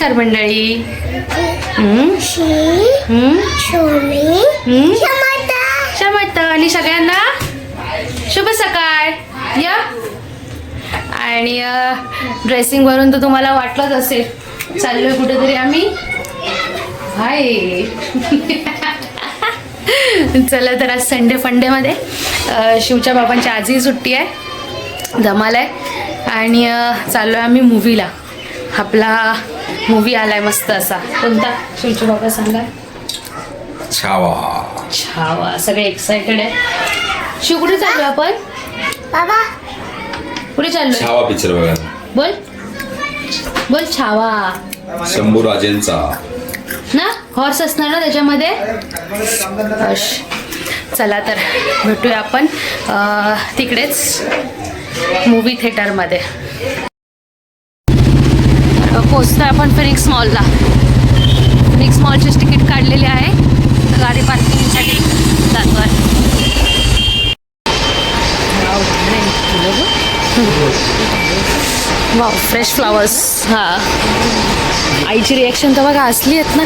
नमस्कार मंडळी. शमत आणि सगळ्यांना शुभ सकाळ. या. आणि ड्रेसिंग वरून तर तुम्हाला वाटलंच असेल. चाललोय कुठेतरी आम्ही. हाय. चला तर आज संडे फंडेमध्ये शिवच्या बाबांची आजही सुट्टी आहे. धमाल आहे. आणि चाललोय आम्ही मूवीला आपला मूवी आलाय मस्त असा. कोणता? शिवचे बाबा सांगा. छावा. छावा. सगळे एक्साइटेड आहे शिव कुठे चाललो आपण? बाबा. कुठे चाललोय? छावा पिक्चर बघा. बोल. बोल छावा. शंभू राजेंचा. ना? हॉर्स असणार ना त्याच्यामध्ये? अश. चला तर भेटूया आपण अं, तिकडेच मूवी थिएटरमध्ये पोचतोय आपण फिनिक्स मॉलला फिनिक्स मॉलचीच तिकीट काढलेली आहे. तर गाडी पार्किंगसाठी जातो आहे वा फ्रेश फ्लावर्स हा. आईची रिॲक्शन तर बघा असली आहेत ना.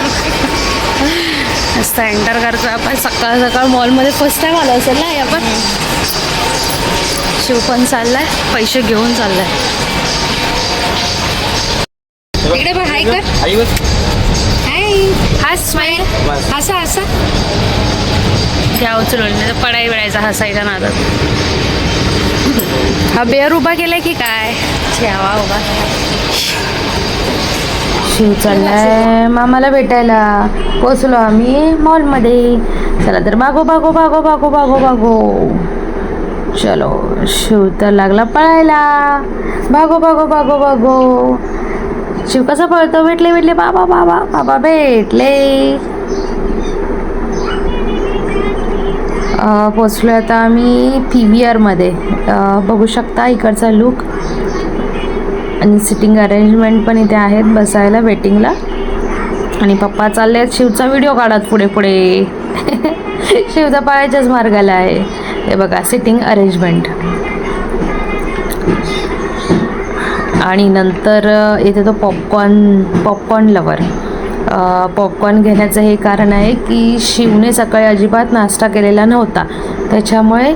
मस्त एंटर करतोय आपण. सकाळ सकाळ मॉलमध्ये फर्स्ट टाइम आलो असेल ना आपण. शिव पण चाललाय. पैसे घेऊन चाललाय. इकडे बघ हाय कर. हाय. हा स्माईल. हसा हसा. घ्या उचलून नाही तर पडाई वेळायचा हसायचा हा बेअर उभा केलाय की काय? ठेवा उभा. शिव चाललाय. मामाला भेटायला. पोचलो आम्ही मॉलमध्ये. चला तर बागो बागो बागो बागो बागो बागो चलो शिव तर लागला पळायला. बागो बागो बागो बागो शिव कसा पळतो? भेटले भेटले. बाबा बाबा बाबा भेटले. अ, पोचलो आता आम्ही पी व्ही आरमध्ये बघू शकता इकडचा लुक आणि सिटिंग अरेंजमेंट पण इथे आहेत बसायला वेटिंगला आणि पप्पा चालले आहेत शिवचा व्हिडिओ काढत पुढे पुढे. शिवचा पाळायच्याच मार्गाला आहे. हे बघा सिटिंग अरेंजमेंट आणि नंतर अ, इथे तो पॉपकॉर्न पॉपकॉर्न लवर पॉपकॉर्न घेण्याचं हे कारण आहे की शिवने सकाळी अजिबात नाश्ता केलेला नव्हता. त्याच्यामुळे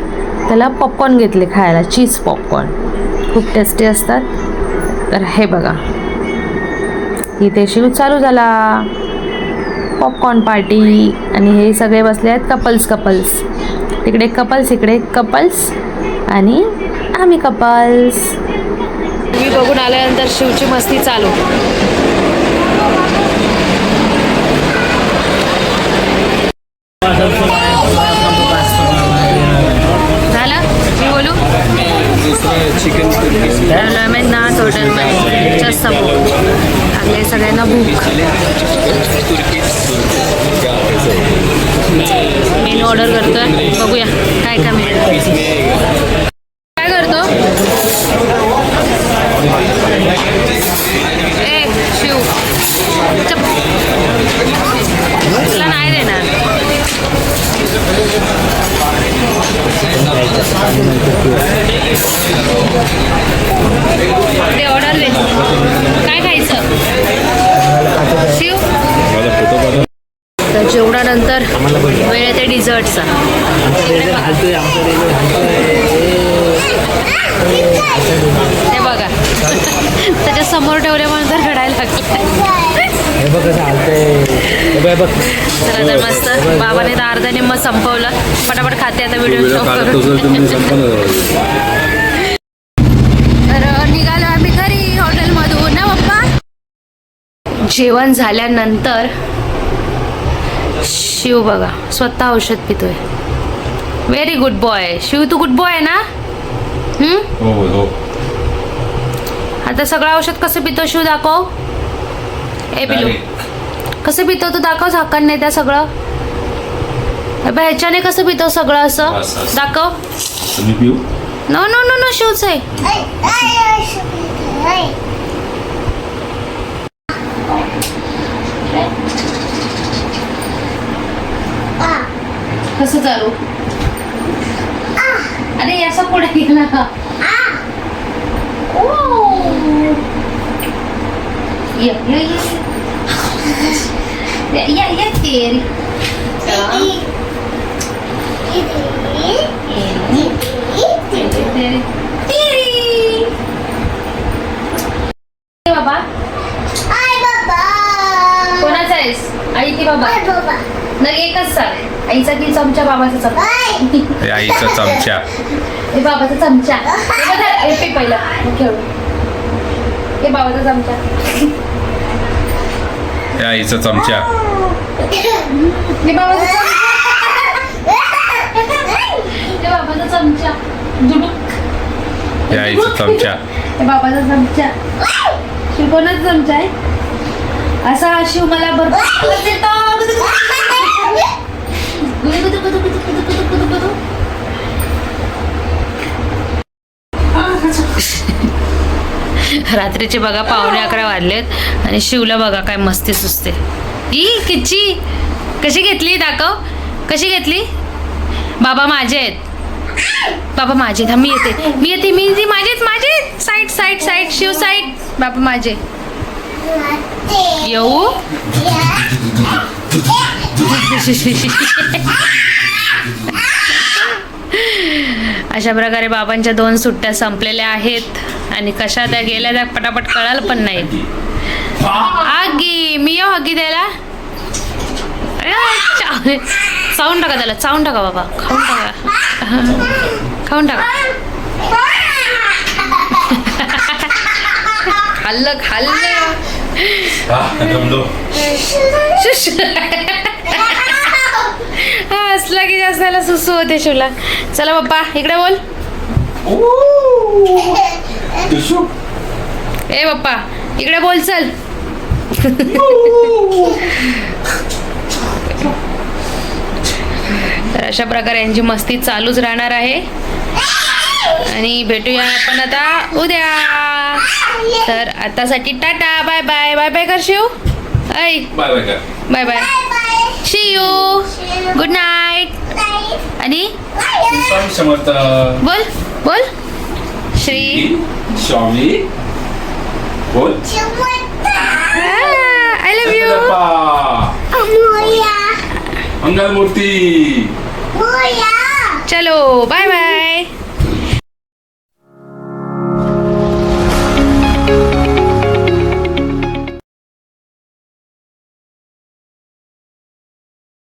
त्याला पॉपकॉर्न घेतले खायला चीज पॉपकॉर्न खूप टेस्टी असतात. तर हे बघा. इथे शिव चालू झाला. पॉपकॉर्न पार्टी आणि हे सगळे बसले आहेत कपल्स कपल्स तिकडे कपल्स इकडे कपल्स आणि आम्ही कपल्स मी बघून आल्यानंतर शिवची मस्ती चालू. झालं? मी बोलू? चिकन रेल्वे हॉटेलमध्ये जास्त भूक लागले सगळ्यांना भूक. मेनू ऑर्डर करतोय. बघूया. काय काय मिळेल काय करतो? ए शिव तुला नाही देणार ते ऑर्डर दे काय खायचं शिव तर जेवणानंतर वेळ येते डिझर्टचा. लागलं चला तर मस्त. बाबाने तर अर्धा निम्म संपवलं. पटापट खाते आता व्हिडिओ काढत असेल तर मी संपलं तर निघालो आम्ही घरी हॉटेलमधून. ना पप्पा? जेवण झाल्यानंतर शिव बघा स्वतः औषध पितोय. व्हेरी गुड बॉय शिव तू गुड बॉय आहे ना? हम्म? हो हो. आता सगळं औषध कसं पितो शिव? दाखव. ए पिलू कसं पितो तू? दाखव झाकण नाही त्या सगळं. बा, ह्याच्याने कसं पितो सगळं असं? असं, असं. दाखव. तुम्ही पिऊ? नो नो नो नो शिवच आहे. कसं चालू? अरे असं पुढे गेला. ओ. ये ये ये ये ये ये तेरी तेरी तेरी बाबा कोणाचा आहेस? आई की बाबा? नग एकच सांग आईचा की चमचा बाबाचा चमचा? आईचा चमचा. हे बाबाचा चमचा. हे पहिला. खेळू. हे बाबाचा चमचा हे आईचा चमचा हे बाबाचा चमचा हे बाबाचा चमचा जुडूक हे आईचा चमचा हे बाबाचा चमचा शिव कोणाचा चमचा आहे असा हा शिव मला भरपूर रात्रीचे बघा पावणे अकरा वाजलेत. आणि शिवला बघा काय मस्ती सुचते. ई किच्ची. कशी घेतली? दाखव. कशी घेतली? बाबा माझे आहेत. बाबा माझे आहेत. मी येते. मी येते. मी येते. माझेच माझे side side side. Shiv side. बाबा माझे येऊ? अशा प्रकारे बाबांच्या दोन सुट्ट्या संपलेल्या आहेत. आणि कशा त्या गेल्या त्या पटापट कळाल पण नाही. आगी मी येऊ हगी द्यायला? चावून टाका त्याला चावून टाका बाबा. खाऊन टाका. खाऊन टाका. खाल्लं खाल्लं. असला की जास्त त्याला सुसू होते शिवला चला पप्पा इकडे बोल. ए पप्पा इकडे बोल चल. तर अशा प्रकारे यांची मस्ती चालूच राहणार आहे. आणि भेटूया आपण आता उद्या. तर आतासाठी tata bye bye bye bye कर शिव ऐ. बाय बाय कर. Bye bye. See you good night आणि? बोल बोल. श्री स्वामी बोल आय लव्ह यू मंगल मूर्ती चलो बाय बाय